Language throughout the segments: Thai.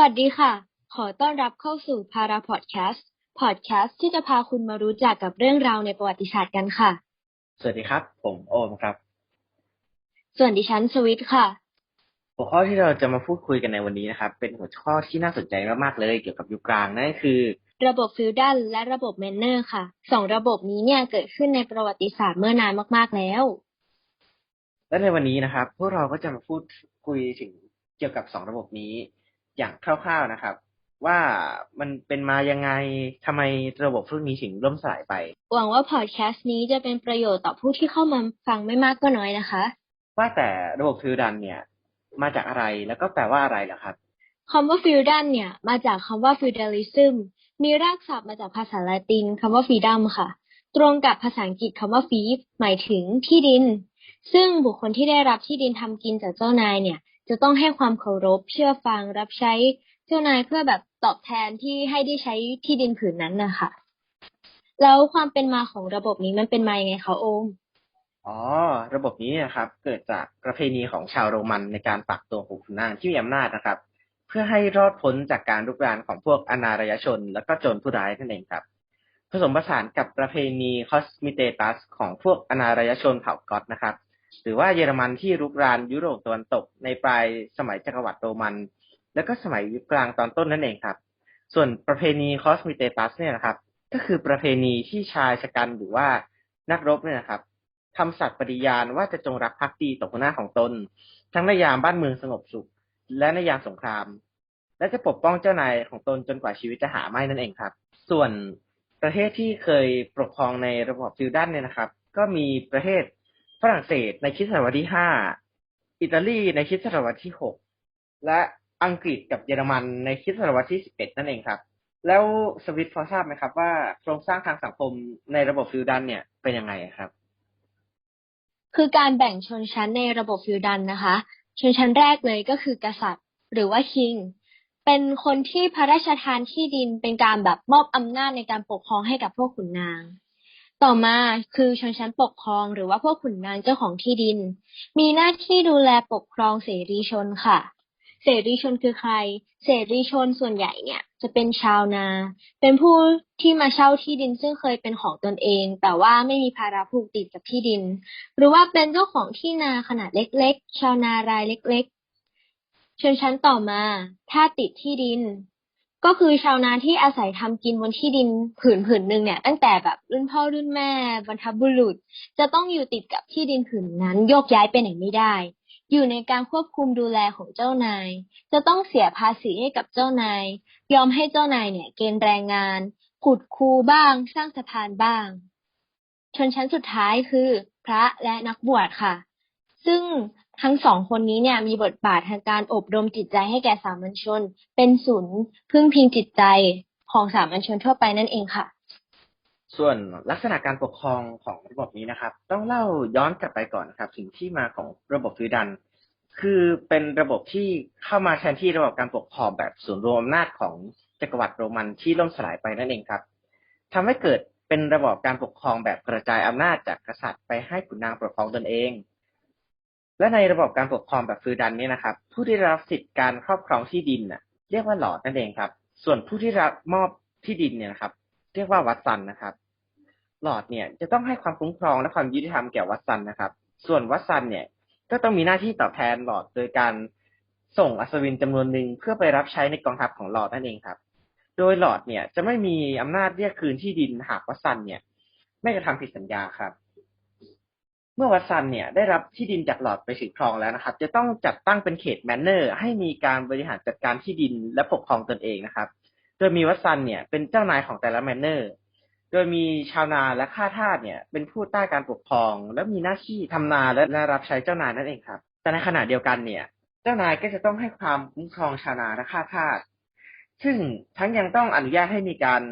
วัสดีค่ะ ขอต้อนรับเข้าสู่พาราพอดแคสต์พอดแคสต์ที่จะพาคุณมารู้จักกับเรื่องราวในประวัติศาสตร์กันค่ะ สวัสดีครับ ผมโอมครับ ส่วนดิฉันสวิตค่ะ หัวข้อที่เราจะมาพูดคุยกันในวันนี้นะครับ เป็นหัวข้อที่น่าสนใจมากๆเลยเกี่ยวกับยุคกลางนั่นก็คือ ระบบฟิวดัลและระบบแมนเนอร์ค่ะ สองระบบนี้เนี่ยเกิดขึ้นในประวัติศาสตร์เมื่อนานมากๆแล้ว และในวันนี้นะครับ พวกเราก็จะมาพูดคุยถึงเกี่ยวกับสองระบบนี้ อย่างคร่าวๆนะครับ ว่ามันเป็นมายังไงทำไมระบบพวกนี้ถึงล่มสลายไป หวังว่าพอดแคสต์นี้จะเป็นประโยชน์ต่อผู้ที่เข้ามาฟังไม่มากก็น้อยนะคะ ว่าแต่ระบบฟิวดัลเนี่ย มาจากอะไรแล้วก็แปลว่าอะไรเหรอครับคำว่าฟิวดัลเนี่ย มาจากคำว่า feudalism มีรากศัพท์มาจากภาษาละตินคำว่า freedom ค่ะ ตรงกับภาษาอังกฤษคำว่า fief หมายถึงที่ดิน ซึ่งบุคคลที่ได้รับที่ดินทำกินจากเจ้านายเนี่ย จะต้องให้ความเคารพเชื่อฟังรับใช้เจ้านายเพื่อแบบตอบแทนที่ให้ได้ใช้ที่ดินผืนนั้นนะคะแล้วความเป็นมาของระบบนี้มันเป็นมายังไงคะโอมอ๋อ ระบบนี้นะครับ เกิดจากประเพณีของชาวโรมันในการปักตัวของขุนนางที่มีอำนาจนะครับ เพื่อให้รอดพ้นจากการรุกรานของพวกอนารยชน และก็โจรผู้ร้ายนั่นเองครับ ผสมผสานกับประเพณีคอสมิเตตัสของพวกอนารยชนเผ่าก๊อตนะครับ หรือว่าเยอรมันที่รุกรานยุโรปตะวันตกในปลายสมัยจักรวรรดิโรมัน และก็สมัยยุคกลางตอนต้นนั่นเองครับ ส่วนประเพณีคอสมิเตตัสเนี่ยนะครับ ก็คือประเพณีที่ชายชะกันหรือว่านักรบเนี่ยนะครับทำสัตย์ปฏิญาณว่าจะจงรักภักดีต่อหัวหน้าของตน ทั้งในยามบ้านเมืองสงบสุข และในยามสงคราม และจะปกป้องเจ้านายของตนจนกว่าชีวิตจะหาไม่นั่นเองครับ ส่วนประเทศที่เคยปกครองในระบบฟิวดัลเนี่ยนะครับ ก็มีประเทศ ฝรั่งเศสในคริสตศตวรรษที่ห้าอิตาลีในคริสตศตวรรษที่หกและอังกฤษกับเยอรมันในคริสตศตวรรษที่สิบเอ็ดนั่นเองครับ แล้วสวิตพอทราบไหมครับ ว่าโครงสร้างทางสังคมในระบบฟิวดัลเนี่ยเป็นยังไงครับ คือการแบ่งชนชั้นในระบบฟิวดัลนะคะ ชนชั้นแรกเลยก็คือกษัตริย์ หรือว่าคิงเป็นคนที่พระราชทานที่ดินเป็นการแบบมอบอำนาจในการปกครองให้กับพวกขุนนาง ต่อมาคือชนชั้นปกครอง หรือว่าพวกขุนนางเจ้าของที่ดิน มีหน้าที่ดูแลปกครองเสรีชนค่ะ เสรีชนคือใคร เสรีชนส่วนใหญ่เนี่ย จะเป็นชาวนา เป็นผู้ที่มาเช่าที่ดินซึ่งเคยเป็นของตนเอง แต่ว่าไม่มีภาระผูกติดกับที่ดิน หรือว่าเป็นเจ้าของที่นาขนาดเล็ก ๆ ชาวนารายเล็ก ๆ ชนชั้นต่อมา ถ้าติดที่ดิน ก็คือชาวนาที่อาศัยทำกินบนที่ดินผืนผืนหนึ่งเนี่ย ตั้งแต่แบบรุ่นพ่อรุ่นแม่ บรรพบุรุษ จะต้องอยู่ติดกับที่ดินผืนนั้น โยกย้ายไปไหนไม่ได้ อยู่ในการควบคุมดูแลของเจ้านาย จะต้องเสียภาษีให้กับเจ้านาย ยอมให้เจ้านายเนี่ย เกณฑ์แรงงานขุดคูบ้าง สร้างสะพานบ้าง ชนชั้นสุดท้ายคือ พระและนักบวชค่ะ ซึ่ง ทั้งสองคนนี้เนี่ยมีบทบาททางการอบรมจิตใจให้แก่สามัญชน เป็นศูนย์พึ่งพิงจิตใจของสามัญชนทั่วไปนั่นเองค่ะ ส่วนลักษณะการปกครองของระบบนี้นะครับ ต้องเล่าย้อนกลับไปก่อนครับ ถึงที่มาของระบบฟิวดัลคือเป็นระบบที่เข้ามาแทนที่ระบบการปกครองแบบส่วนรวมอำนาจของจักรวรรดิโรมันที่ล่มสลายไปนั่นเองครับทำให้เกิดเป็นระบบการปกครองแบบกระจายอำนาจจากกษัตริย์ไปให้ขุนนางปกครองตนเอง และในระบบการปกครองแบบฟิวดัลเนี่ยนะครับ ผู้ที่รับสิทธิการครอบครองที่ดินน่ะ เรียกว่าหลอดนั่นเองครับ ส่วนผู้ที่รับมอบที่ดินเนี่ยนะครับ เรียกว่าวัดซันนะครับ หลอดเนี่ยจะต้องให้ความคุ้มครองและความยุติธรรมแก่วัดซันนะครับ ส่วนวัดซันเนี่ยก็ต้องมีหน้าที่ตอบแทนหลอดโดยการส่งอัศวินจำนวนหนึ่งเพื่อไปรับใช้ในกองทัพของหลอดนั่นเองครับ โดยหลอดเนี่ยจะไม่มีอำนาจเรียกคืนที่ดินหากวัดซันเนี่ย ไม่กระทำผิดสัญญาครับ เมื่อวัดซันเนี่ยได้รับที่ดินจากหลอดไปถือครองแล้วนะครับ จะต้องจัดตั้งเป็นเขตแมนเนอร์ ให้มีการบริหารจัดการที่ดินและปกครองตนเองนะครับ โดยมีวัดซันเนี่ยเป็นเจ้านายของแต่ละแมนเนอร์ โดยมีชาวนาและข้าทาสเนี่ย เป็นผู้ใต้การปกครอง และมีหน้าที่ทำนาและรับใช้เจ้านายนั่นเองครับ แต่ในขณะเดียวกันเนี่ย เจ้านายก็จะต้องให้ความคุ้มครองชาวนาและข้าทาส ซึ่งทั้งยังต้องอนุญาตให้มีการ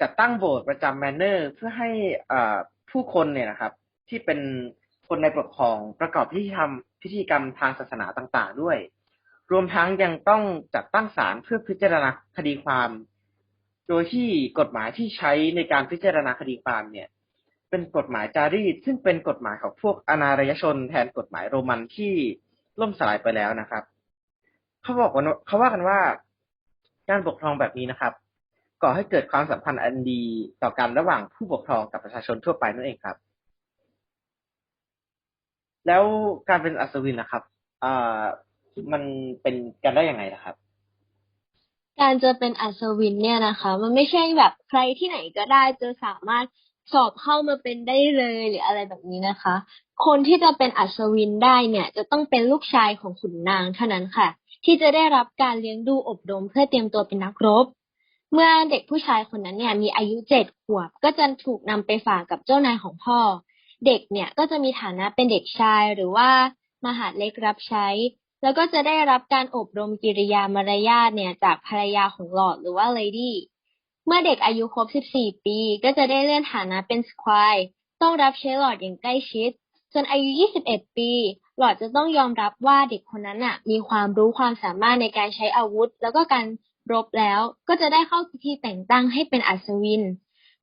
จัดตั้งโบสถ์ประจำแมนเนอร์ เพื่อให้ผู้คนเนี่ยนะครับ ที่เป็นคนในปกครองประกอบพิธีทำพิธีกรรมทางศาสนาต่างๆ ด้วย รวมทั้งยังต้องจัดตั้งศาลเพื่อพิจารณาคดีความ โดยที่กฎหมายที่ใช้ในการพิจารณาคดีความเนี่ย เป็นกฎหมายจารีตซึ่งเป็นกฎหมายของพวกอนารยชน แทนกฎหมายโรมันที่ล่มสลายไปแล้วนะครับ เขาบอกว่าเขาว่ากันว่าการปกครองแบบนี้นะครับก่อให้เกิดความสัมพันธ์อันดีต่อกันระหว่างผู้ปกครองกับประชาชนทั่วไปนั่นเองครับ แล้วการเป็นอัศวินนะครับอ่ามันเป็นกันได้ยังไงล่ะครับ การจะเป็นอัศวินเนี่ยนะคะ มันไม่ใช่แบบใครที่ไหนก็ได้จะสามารถสอบเข้ามาเป็นได้เลยหรืออะไรแบบนี้นะคะ คนที่จะเป็นอัศวินได้เนี่ย จะต้องเป็นลูกชายของขุนนางเท่านั้นค่ะ ที่จะได้รับการเลี้ยงดูอบรมเพื่อเตรียมตัวเป็นนักรบ เมื่อเด็กผู้ชายคนนั้นเนี่ย มีอายุเจ็ดขวบ ก็จะถูกนำไปฝากกับเจ้านายของพ่อ เด็กเนี่ยก็จะมีฐานะเป็นเด็กชายหรือว่ามหาดเล็กรับใช้ แล้วก็จะได้รับการอบรมกิริยามารยาทเนี่ยจากภรรยาของหลอดหรือว่าเลดี้เมื่อเด็กอายุครบ 14 ปี ก็จะได้เลื่อนฐานะเป็นสควายต้องรับใช้หลอดอย่างใกล้ชิดจนอายุ 21 ปี หลอดจะต้องยอมรับว่าเด็กคนนั้นน่ะ มีความรู้ความสามารถในการใช้อาวุธ แล้วก็การรบแล้ว ก็จะได้เข้าพิธีแต่งตั้งให้เป็นอัศวิน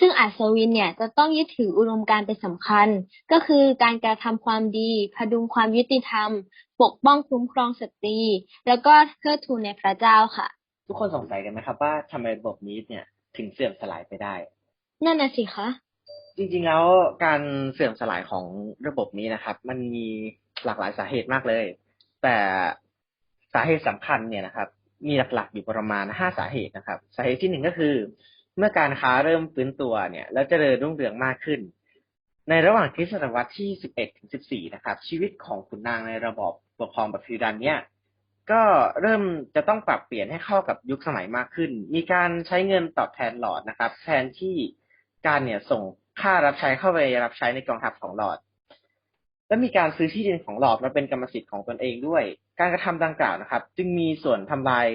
ซึ่งอัศวินเนี่ยจะต้องยึดถืออุดมการณ์เป็นสำคัญ ก็คือการกระทำความดีพดุงความยุติธรรม ปกป้องคุ้มครองสตรี แล้วก็เทิดทูนในพระเจ้าค่ะ ทุกคนสงสัยกันไหมครับว่าทำไมระบบนี้เนี่ยถึงเสื่อมสลายไปได้ นั่นน่ะสิคะจริงๆแล้วการเสื่อมสลายของระบบนี้นะครับ มันมีหลากหลายสาเหตุมากเลย แต่สาเหตุสำคัญเนี่ยนะครับ มีหลักๆอยู่ประมาณห้าสาเหตุนะครับ สาเหตุที่หนึ่งก็คือ เมื่อการค้าเริ่มฟื้นตัวเนี่ย แล้วเจริญรุ่งเรืองมากขึ้น ในระหว่างคริสตศตวรรษที่สิบเอ็ดถึงสิบสี่นะครับ ชีวิตของขุนนางในระบอบปกครองแบบฟิวดัลเนี่ย ก็เริ่มจะต้องปรับเปลี่ยนให้เข้ากับยุคสมัยมากขึ้น มีการใช้เงินตอบแทนหลอดนะครับ แทนที่การเนี่ยส่งค่ารับใช้เข้าไปรับใช้ในกองทัพของหลอด และมีการซื้อที่ดินของหลอดมาเป็นกรรมสิทธิ์ของตนเองด้วย การกระทำดังกล่าวนะครับ จึงมีส่วนทำลาย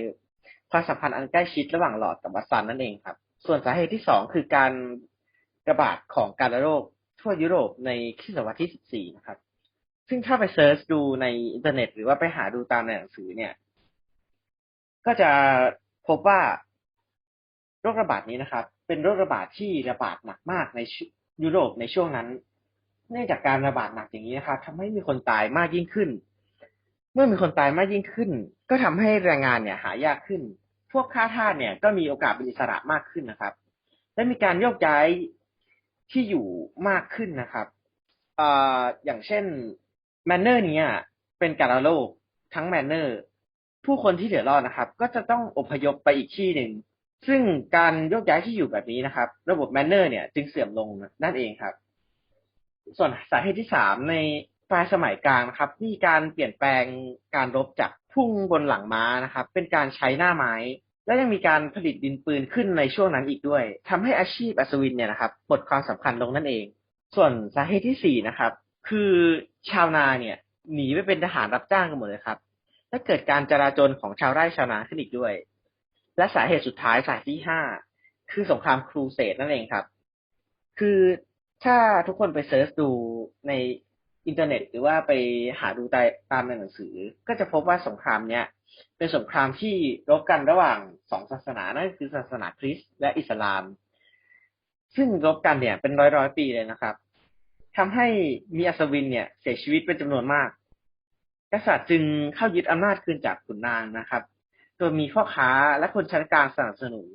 ความสัมพันธ์อันใกล้ชิดระหว่างหลอดกับวัตสันนั่นเองครับ ส่วนสาเหตุที่สองคือการระบาดของการระโรคทั่วยุโรปในคริสตศตวรรษที่สิบสี่นะครับ ซึ่งถ้าไปเซิร์ชดูในอินเทอร์เน็ต หรือว่าไปหาดูตามในหนังสือเนี่ย ก็จะพบว่าโรคระบาดนี้นะครับ เป็นโรคระบาดที่ระบาดหนักมากในยุโรปในช่วงนั้น เนื่องจากการระบาดหนักอย่างนี้นะครับทำให้มีคนตายมากยิ่งขึ้น เมื่อมีคนตายมากยิ่งขึ้น ก็ทำให้แรงงานเนี่ยหายากขึ้น วกข้าทาสเนี่ยก็มีโอกาสเป็นอิสระมากขึ้นนะครับ และมีการโยกย้ายที่อยู่มากขึ้นนะครับออย่างเช่นแมนเนอร์นี้เป็นการระโลกทั้งแมนเนอร์ ผู้คนที่เหลือรอดนะครับ ก็จะต้องอพยพไปอีกที่หนึ่งซึ่งการโยกย้ายที่อยู่แบบนี้นะครับ ระบบแมนเนอร์เนี่ยจึงเสื่อมลงนั่นเองครับ ส่วนสาเหตุที่สามในปลายสมัยกลางนะครับ มีการเปลี่ยนแปลงการรบจากพุ่งบนหลังม้านะครับ เป็นการใช้หน้าไม้ และยังมีการผลิตดินปืนขึ้นในช่วงนั้นอีกด้วยทำให้อาชีพอัศวินเนี่ยนะครับหมดความสำคัญลงนั่นเอง ส่วนสาเหตุที่สี่นะครับ คือชาวนาเนี่ยหนีไปเป็นทหารรับจ้างกันหมดเลยครับและเกิดการจราจรของชาวไร่ชาวนาขึ้นอีกด้วย และสาเหตุสุดท้ายสาเหตุที่ห้าคือสงครามครูเสดนั่นเองครับ คือถ้าทุกคนไปเซิร์ชดูใน อินเทอร์เน็ต หรือว่าไปหาดูตามในหนังสือ ก็จะพบว่าสงครามเนี้ยเป็นสงครามที่รบกันระหว่างสองศาสนานั่นคือศาสนาคริสต์และอิสลาม ซึ่งรบกันเนี่ยเป็นร้อยร้อยๆปีเลยนะครับทำให้มีอัศวินเนี่ยเสียชีวิตเป็นจำนวนมาก กษัตริย์จึงเข้ายึดอำนาจคืนจากขุนนางนะครับ โดยมีพ่อค้าและคนชั้นกลางสนับสนุน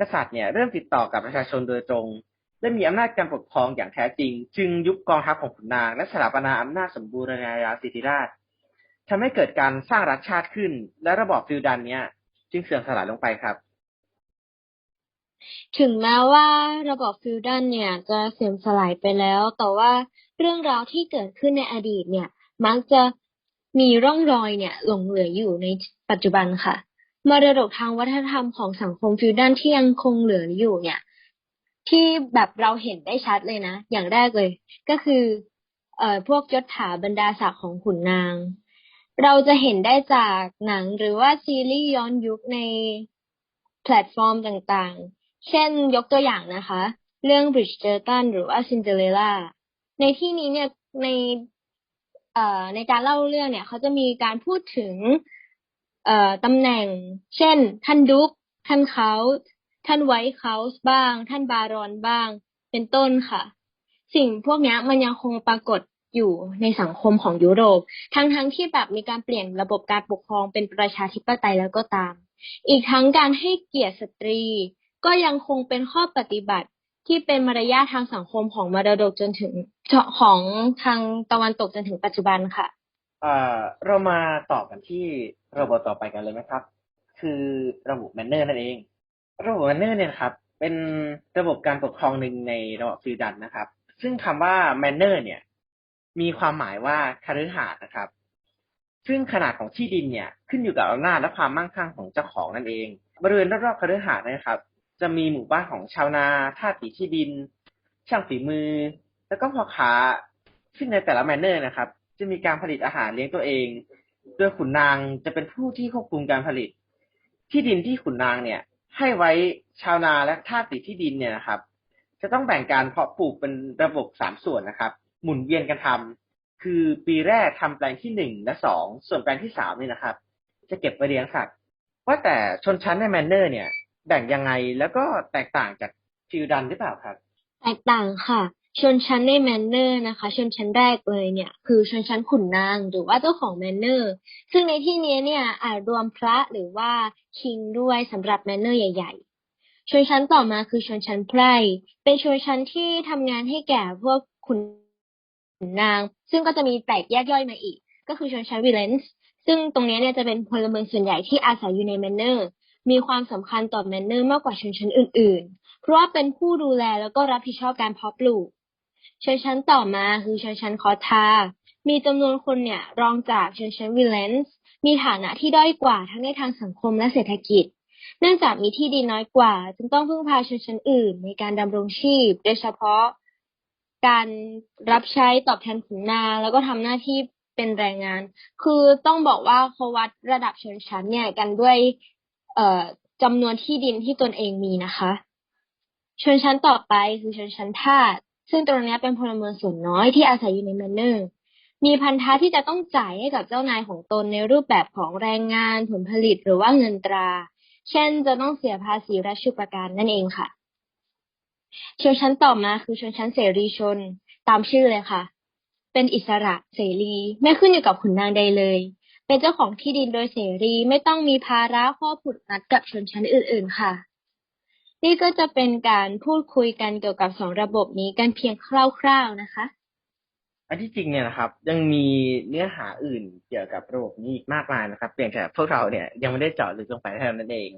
กษัตริย์เนี่ยเริ่มติดต่อกับประชาชนโดยตรง และมีอำนาจการปกครองอย่างแท้จริง จึงยุบกองทัพของขุนนาง และสถาปนาอำนาจสมบูรณาญาสิทธิราชทำให้เกิดการสร้างรัฐชาติขึ้น และระบอบฟิวดัลเนี้ยจึงเสื่อมสลายลงไปครับ ถึงแม้ว่าระบบฟิวดัลเนี่ยจะเสื่อมสลายไปแล้ว แต่ว่าเรื่องราวที่เกิดขึ้นในอดีตเนี่ย มักจะมีร่องรอยเนี่ยหลงเหลืออยู่ในปัจจุบันค่ะมรดกทางวัฒนธรรมของสังคมฟิวดัลที่ยังคงเหลืออยู่เนี่ย ที่แบบเราเห็นได้ชัดเลยนะ อย่างแรกเลย ก็คือ เอ่อพวกยศถาบรรดาศักดิ์ของขุนนาง เราจะเห็นได้จากหนังหรือว่าซีรีส์ย้อนยุคในแพลตฟอร์มต่างๆ เช่นยกตัวอย่างนะคะ เรื่อง Bridgerton หรือว่า Cinderella ในที่นี้เนี่ยในเอ่อในการเล่าเรื่องเนี่ย เขาจะมีการพูดถึง เอ่อตำแหน่ง เช่น ท่านดุ๊กท่านเขา ท่านไวท์เคาส์บ้าง ท่านบารอนบ้าง เป็นต้นค่ะ สิ่งพวกนี้มันยังคงปรากฏอยู่ในสังคมของยุโรป ทั้งๆที่แบบมีการเปลี่ยนระบบการปกครองเป็นประชาธิปไตยแล้วก็ตาม อีกทั้งการให้เกียรติสตรี ก็ยังคงเป็นข้อปฏิบัติที่เป็นมารยาททางสังคมของมรดกจนถึงของทางตะวันตกจนถึงปัจจุบันค่ะเอ่อเรามาต่อกันที่ระบบต่อไปกันเลยไหมครับ คือระบบแมนเนอร์นั่นเอง ระบบแมนเนอร์เนี่ยครับ เป็นระบบการปกครองหนึ่งในระบบฟิวดันนะครับ ซึ่งคำว่าแมนเนอร์เนี่ย มีความหมายว่าคฤหาสน์นะครับ ซึ่งขนาดของที่ดินเนี่ยขึ้นอยู่กับอำนาจและความมั่งคั่งของเจ้าของนั่นเอง บริเวณรอบๆคฤหาสน์นะครับ จะมีหมู่บ้านของชาวนาทาสตีที่ดิน ช่างฝีมือ แล้วก็พ่อค้าซึ่งในแต่ละแมนเนอร์นะครับ จะมีการผลิตอาหารเลี้ยงตัวเองโดยขุนนางจะเป็นผู้ที่ควบคุมการผลิต ที่ดินที่ขุนนางเนี่ย ให้ไว้ชาวนาและทาสติดที่ดินเนี่ยนะครับ จะต้องแบ่งการเพาะปลูกเป็นระบบสามส่วนนะครับ หมุนเวียนกันทำคือปีแรกทำแปลงที่หนึ่งและสองส่วนแปลงที่สามนี่นะครับ จะเก็บไว้เลี้ยงสัตว์ว่าแต่ชนชั้นในแมนเนอร์เนี่ย แบ่งยังไงแล้วก็แตกต่างจากฟิวดันหรือเปล่าครับ แตกต่างค่ะ ชนชั้นในแมนเนอร์นะคะ ชนชั้นแรกเลยเนี่ย คือชนชั้นขุนนางหรือว่าเจ้าของแมนเนอร์ ซึ่งในที่นี้เนี่ยอาจรวมพระหรือว่าคิงด้วยสำหรับแมนเนอร์ใหญ่ๆ ชนชั้นต่อมาคือชนชั้นไพร่เป็นชนชั้นที่ทำงานให้แก่พวกขุนนาง ซึ่งก็จะมีแตกแยกย่อยมาอีก ก็คือชนชั้นวิเลนส์ซึ่งตรงนี้เนี่ยจะเป็นพลเมืองส่วนใหญ่ที่อาศัยอยู่ในแมนเนอร์มีความสำคัญต่อแมนเนอร์มากกว่าชนชั้นอื่น ๆ เพราะว่าเป็นผู้ดูแลแล้วก็รับผิดชอบการเพาะปลูก ชนชั้นต่อมาคือชนชั้นคอทา มีจำนวนคนเนี่ยรองจากชนชั้นวิลเลนส์มีฐานะที่ด้อยกว่าทั้งในทางสังคมและเศรษฐกิจ เนื่องจากมีที่ดินน้อยกว่า จึงต้องพึ่งพาชนชั้นอื่น ในการดำรงชีพ โดยเฉพาะการรับใช้ตอบแทนขุนนางแล้วก็ทำหน้าที่เป็นแรงงาน คือต้องบอกว่าเขาวัดระดับชนชั้นเนี่ยกันด้วย เอ่อจำนวนที่ดินที่ตนเองมีนะคะ ชนชั้นต่อไปคือชนชั้นทาส ซึ่งตรงนี้เป็นพลเมืองส่วนน้อยที่อาศัยอยู่ในแมนเนอร์ มีพันธะที่จะต้องจ่ายให้กับเจ้านายของตนในรูปแบบของแรงงานผลผลิตหรือว่าเงินตรา เช่นจะต้องเสียภาษีราชุประการนั่นเองค่ะ ชนชั้นต่อมาคือชนชั้นเสรีชนตามชื่อเลยค่ะ เป็นอิสระเสรีไม่ขึ้นอยู่กับขุนนางใดเลย เป็นเจ้าของที่ดินโดยเสรีไม่ต้องมีภาระข้อผูกมัดกับชนชั้นอื่น ๆ ค่ะ นี่ก็จะเป็นการพูดคุยกันเกี่ยวกับสองระบบนี้กันเพียงคร่าวๆนะคะ อันที่จริงเนี่ยนะครับ ยังมีเนื้อหาอื่นเกี่ยวกับระบบนี้อีกมากมายนะครับ เพียงแต่พวกเราเนี่ยยังไม่ได้เจาะลึกลงไปเท่านั้นเอง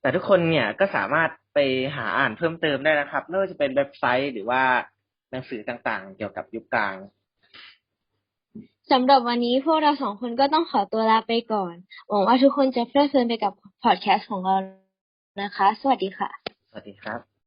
แต่ทุกคนเนี่ยก็สามารถไปหาอ่านเพิ่มเติมได้นะครับไม่ว่าจะเป็นเว็บไซต์หรือว่าหนังสือต่างๆ เกี่ยวกับยุคกลางสำหรับวันนี้พวกเราสองคนก็ต้องขอตัวลาไปก่อน หวังว่าทุกคนจะเพลิดเพลินไปกับพอดแคสต์ของเรา นะคะ สวัสดีค่ะ สวัสดีครับ